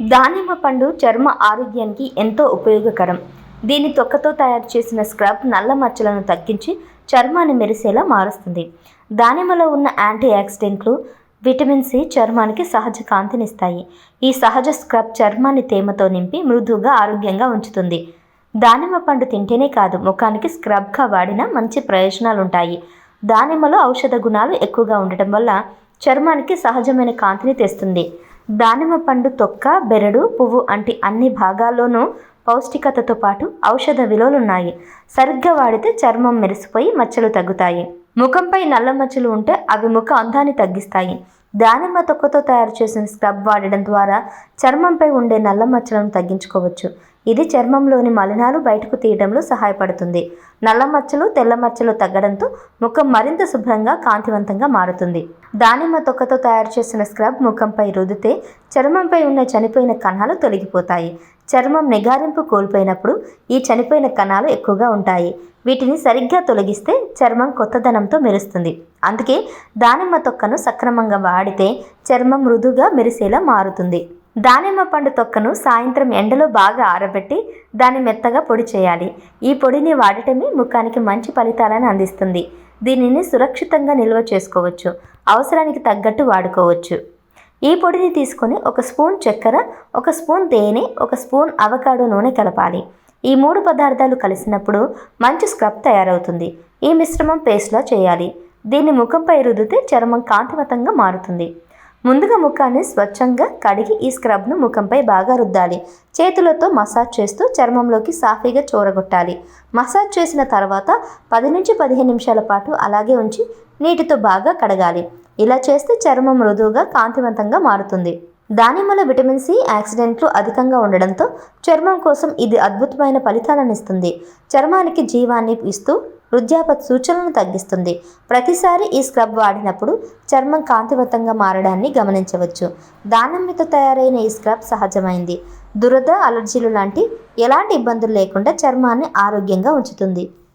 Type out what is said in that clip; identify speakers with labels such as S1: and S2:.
S1: దానిమ్మ పండు చర్మ ఆరోగ్యానికి ఎంతో ఉపయోగకరం. దీని తొక్కతో తయారు చేసిన స్క్రబ్ నల్ల మచ్చలను తగ్గించి చర్మాన్ని మెరిసేలా మారుస్తుంది. దానిమ్మలో ఉన్న యాంటీ ఆక్సిడెంట్లు విటమిన్ సి చర్మానికి సహజ కాంతినిస్తాయి. ఈ సహజ స్క్రబ్ చర్మాన్ని తేమతో నింపి మృదువుగా ఆరోగ్యంగా ఉంచుతుంది. దానిమ్మ పండు తింటేనే కాదు ముఖానికి స్క్రబ్గా వాడిన మంచి ప్రయోజనాలు ఉంటాయి దానిమ్మలో ఔషధ గుణాలు ఎక్కువగా ఉండటం వల్ల చర్మానికి సహజమైన కాంతిని తెస్తుంది. దానిమ్మ పండు తొక్క బెరడు పువ్వు వంటి అన్ని భాగాల్లోనూ పౌష్టికతతో పాటు ఔషధ విలువలున్నాయి. సరిగ్గా వాడితే చర్మం మెరిసిపోయి మచ్చలు తగ్గుతాయి. ముఖంపై నల్ల మచ్చలు ఉంటే అవి ముఖ అందాన్ని తగ్గిస్తాయి. దానిమ్మ తొక్కతో తయారు చేసిన స్క్రబ్ వాడడం ద్వారా చర్మంపై ఉండే నల్ల మచ్చలను తగ్గించుకోవచ్చు. ఇది చర్మంలోని మలినాలు బయటకు తీయడంలో సహాయపడుతుంది. నల్ల మచ్చలు తెల్ల మచ్చలు తగ్గడంతో ముఖం మరింత శుభ్రంగా కాంతివంతంగా మారుతుంది. దానిమ్మ తొక్కతో తయారు చేసిన స్క్రబ్ ముఖంపై రుదితే చర్మంపై ఉన్న చనిపోయిన కణాలు తొలగిపోతాయి. చర్మం నిగారింపు కోల్పోయినప్పుడు ఈ చనిపోయిన కణాలు ఎక్కువగా ఉంటాయి. వీటిని సరిగ్గా తొలగిస్తే చర్మం కొత్తదనంతో మెరుస్తుంది. అందుకే దానిమ్మ తొక్కను సక్రమంగా వాడితే చర్మం మృదుగా మెరిసేలా మారుతుంది. దానిమ్మ పండు తొక్కను సాయంత్రం ఎండలో బాగా ఆరబెట్టి దాన్ని మెత్తగా పొడి చేయాలి. ఈ పొడిని వాడటమే ముఖానికి మంచి ఫలితాలను అందిస్తుంది. దీనిని సురక్షితంగా నిల్వ చేసుకోవచ్చు. అవసరానికి తగ్గట్టు వాడుకోవచ్చు. ఈ పొడిని తీసుకొని ఒక స్పూన్ చక్కెర ఒక స్పూన్ తేనె ఒక స్పూన్ అవకాడో నూనె కలపాలి. ఈ మూడు పదార్థాలు కలిసినప్పుడు మంచి స్క్రబ్ తయారవుతుంది. ఈ మిశ్రమం పేస్ట్లా చేయాలి. దీన్ని ముఖంపై రుద్దితే చర్మం కాంతివంతంగా మారుతుంది. ముందుగా ముఖాన్ని స్వచ్ఛంగా కడిగి ఈ స్క్రబ్ను ముఖంపై బాగా రుద్దాలి. చేతులతో మసాజ్ చేస్తూ చర్మంలోకి సాఫీగా చూరగొట్టాలి. మసాజ్ చేసిన తర్వాత పది నుంచి పదిహేను నిమిషాల పాటు అలాగే ఉంచి నీటితో బాగా కడగాలి. ఇలా చేస్తే చర్మం మృదువుగా కాంతివంతంగా మారుతుంది. దానిమ్మలో విటమిన్ సి యాక్సిడెంట్లు అధికంగా ఉండడంతో చర్మం కోసం ఇది అద్భుతమైన ఫలితాలను ఇస్తుంది. చర్మానికి జీవాన్ని ఇస్తూ వృద్ధాప సూచనలను తగ్గిస్తుంది. ప్రతిసారి ఈ స్క్రబ్ వాడినప్పుడు చర్మం కాంతివంతంగా మారడాన్ని గమనించవచ్చు. దానిమ్మతో తయారైన ఈ స్క్రబ్ సహజమైంది. దురద అలర్జీలు లాంటి ఎలాంటి ఇబ్బందులు లేకుండా చర్మాన్ని ఆరోగ్యంగా ఉంచుతుంది.